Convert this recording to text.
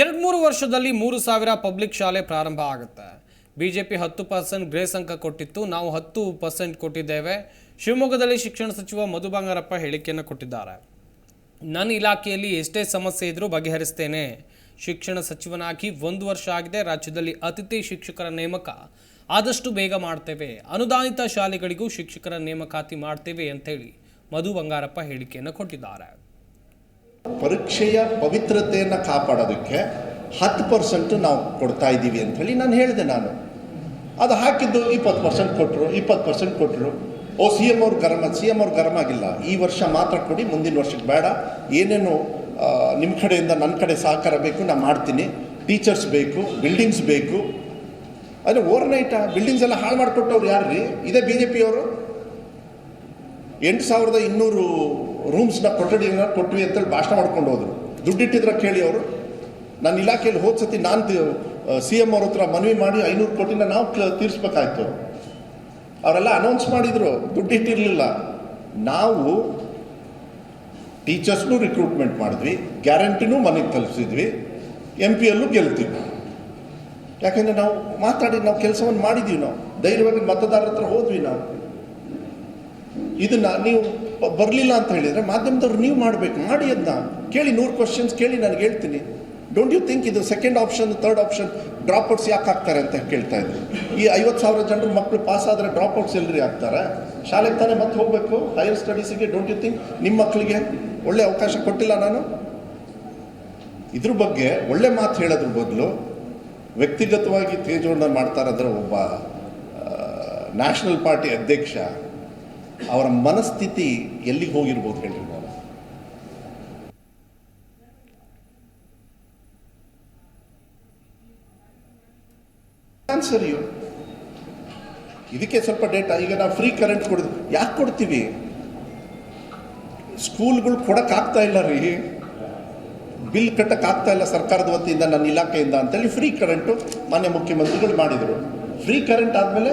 ಎರಡು ಮೂರು ವರ್ಷದಲ್ಲಿ ಮೂರು ಸಾವಿರ ಪಬ್ಲಿಕ್ ಶಾಲೆ ಪ್ರಾರಂಭ ಆಗುತ್ತೆ. ಪಿ ಹತ್ತು ಪರ್ಸೆಂಟ್ ಗ್ರೇಸ್ ಅಂಕ ಕೊಟ್ಟಿತ್ತು. ನಾವು ಹತ್ತು ಪರ್ಸೆಂಟ್ ಕೊಟ್ಟಿದ್ದೇವೆ. ಶಿವಮೊಗ್ಗದಲ್ಲಿ ಶಿಕ್ಷಣ ಸಚಿವ ಮಧು ಬಂಗಾರಪ್ಪ ಹೇಳಿಕೆಯನ್ನು ಕೊಟ್ಟಿದ್ದಾರೆ. ನನ್ನ ಇಲಾಖೆಯಲ್ಲಿ ಎಷ್ಟೇ ಸಮಸ್ಯೆ ಇದ್ರೂ ಬಗೆಹರಿಸ್ತೇನೆ. ಶಿಕ್ಷಣ ಸಚಿವನಾಗಿ ಒಂದು ವರ್ಷ ಆಗಿದೆ. ರಾಜ್ಯದಲ್ಲಿ ಅತಿಥಿ ಶಿಕ್ಷಕರ ನೇಮಕ ಆದಷ್ಟು ಬೇಗ ಮಾಡ್ತೇವೆ. ಅನುದಾನಿತ ಶಾಲೆಗಳಿಗೂ ಶಿಕ್ಷಕರ ನೇಮಕಾತಿ ಮಾಡ್ತೇವೆ ಅಂತೇಳಿ ಮಧು ಬಂಗಾರಪ್ಪ ಹೇಳಿಕೆಯನ್ನು ಕೊಟ್ಟಿದ್ದಾರೆ. ಪರೀಕ್ಷೆಯ ಪವಿತ್ರತೆಯನ್ನು ಕಾಪಾಡೋದಕ್ಕೆ ಹತ್ತು ಪರ್ಸೆಂಟ್ ನಾವು ಕೊಡ್ತಾ ಇದ್ದೀವಿ ಅಂಥೇಳಿ ನಾನು ಹೇಳಿದೆ ನಾನು. ಅದು ಹಾಕಿದ್ದು ಇಪ್ಪತ್ತು ಪರ್ಸೆಂಟ್ ಕೊಟ್ಟರು ಇಪ್ಪತ್ತು ಪರ್ಸೆಂಟ್ ಕೊಟ್ಟರು ಓ ಸಿ ಎಂ ಅವ್ರು ಗರಮ ಸಿ ಎಂ ಅವ್ರು ಗರಮ್ ಆಗಿಲ್ಲ. ಈ ವರ್ಷ ಮಾತ್ರ ಕೊಡಿ, ಮುಂದಿನ ವರ್ಷಕ್ಕೆ ಬೇಡ. ಏನೇನು ನಿಮ್ಮ ಕಡೆಯಿಂದ ನನ್ನ ಕಡೆ ಸಹಕಾರ ಬೇಕು ನಾನು ಮಾಡ್ತೀನಿ. ಟೀಚರ್ಸ್ ಬೇಕು ಬಿಲ್ಡಿಂಗ್ಸ್ ಬೇಕು. ಅದೇ ಓವರ್ ನೈಟಾ ಬಿಲ್ಡಿಂಗ್ಸ್ ಎಲ್ಲ ಹಾಳು ಮಾಡಿಕೊಟ್ಟವ್ರು ಯಾರು ರೀ ಇದೇ ಬಿ ಜೆ ಪಿಯವರು ಎಂಟು ಸಾವಿರದ ಇನ್ನೂರು ರೂಮ್ಸ್ನ ಕೊಠಡಿನ ಕೊಟ್ವಿ ಅಂತೇಳಿ ಭಾಷಣ ಮಾಡ್ಕೊಂಡು ಹೋದರು. ದುಡ್ಡಿಟ್ಟಿದ್ರೆ ಕೇಳಿ ಅವರು. ನನ್ನ ಇಲಾಖೆಯಲ್ಲಿ ಹೋದ ಸತಿ ನಾನು ಸಿ ಎಂ ಅವ್ರ ಹತ್ರ ಮನವಿ ಮಾಡಿ ಐನೂರು ಕೋಟಿನ ನಾವು ತೀರಿಸ್ಬೇಕಾಯ್ತು. ಅವರೆಲ್ಲ ಅನೌನ್ಸ್ ಮಾಡಿದರು, ದುಡ್ಡಿಟ್ಟಿರಲಿಲ್ಲ. ನಾವು ಟೀಚರ್ಸ್ನೂ ರಿಕ್ರೂಟ್ಮೆಂಟ್ ಮಾಡಿದ್ವಿ, ಗ್ಯಾರಂಟಿನೂ ಮನೆಗೆ ತಲುಪಿಸಿದ್ವಿ ಎಂ ಪಿ ಯಲ್ಲೂ ಗೆಲ್ತೀವಿ. ಯಾಕೆಂದರೆ ನಾವು ಮಾತಾಡಿ ನಾವು ಕೆಲಸವನ್ನು ಮಾಡಿದ್ವಿ ನಾವು. ಧೈರ್ಯವಾಗಿ ಮತದಾರರ ಹತ್ರ ಹೋದ್ವಿ ನಾವು. ಇದನ್ನ ನೀವು ಬರಲಿಲ್ಲ ಅಂತ ಹೇಳಿದರೆ ಮಾಧ್ಯಮದವ್ರು ನೀವು ಮಾಡಬೇಕು, ಮಾಡಿ ಅದನ್ನ ಕೇಳಿ ನೂರು ಕ್ವಶನ್ಸ್ ಕೇಳಿ ನಾನು ಹೇಳ್ತೀನಿ. ಡೋಂಟ್ ಯು ಥಿಂಕ್ ಇದು second option third option drop outs ಯಾಕೆ ಆಗ್ತಾರೆ ಅಂತ ಕೇಳ್ತಾ ಇದ್ರು. ಈ ಐವತ್ತು ಸಾವಿರ ಜನರು ಮಕ್ಕಳು ಪಾಸ್ ಆದರೆ ಡ್ರಾಪ್ ಔಟ್ಸ್ ಎಲ್ರಿ ಆಗ್ತಾರೆ ಶಾಲೆಗೆ ತಾನೇ ಮತ್ತೆ ಹೋಗಬೇಕು? ಹೈಯರ್ ಸ್ಟಡೀಸಿಗೆ ಡೋಂಟ್ ಯು ಥಿಂಕ್ ನಿಮ್ಮ ಮಕ್ಕಳಿಗೆ ಒಳ್ಳೆ ಅವಕಾಶ ಕೊಟ್ಟಿಲ್ಲ ನಾನು? ಇದ್ರ ಬಗ್ಗೆ ಒಳ್ಳೆ ಮಾತು ಹೇಳೋದ್ರ ಬದಲು ವ್ಯಕ್ತಿಗತವಾಗಿ ತೇಜೋಣ ಮಾಡ್ತಾರಂದ್ರೆ ಒಬ್ಬ ನ್ಯಾಷನಲ್ ಪಾರ್ಟಿ ಅಧ್ಯಕ್ಷ ಅವರ ಮನಸ್ಥಿತಿ ಎಲ್ಲಿಗೆ ಹೋಗಿರ್ಬೋದು ಹೇಳಿ ನಾನು ಇದಕ್ಕೆ ಸ್ವಲ್ಪ ಡೇಟಾ ಈಗ ನಾವು ಫ್ರೀ ಕರೆಂಟ್ ಕೊಡಿದ್ವಿ ಯಾಕೆ ಕೊಡ್ತೀವಿ? ಸ್ಕೂಲ್ಗಳು ಕೊಡೋಕ್ಕಾಗ್ತಾ ಇಲ್ಲ ರೀ. ಬಿಲ್ ಕಟ್ಟಕ್ಕಾಗ್ತಾ ಇಲ್ಲ ಸರ್ಕಾರದ ವತಿಯಿಂದ, ನನ್ನ ಇಲಾಖೆಯಿಂದ ಅಂತೇಳಿ ಫ್ರೀ ಕರೆಂಟು ಮಾನ್ಯ ಮುಖ್ಯಮಂತ್ರಿಗಳು ಮಾಡಿದರು. ಫ್ರೀ ಕರೆಂಟ್ ಆದಮೇಲೆ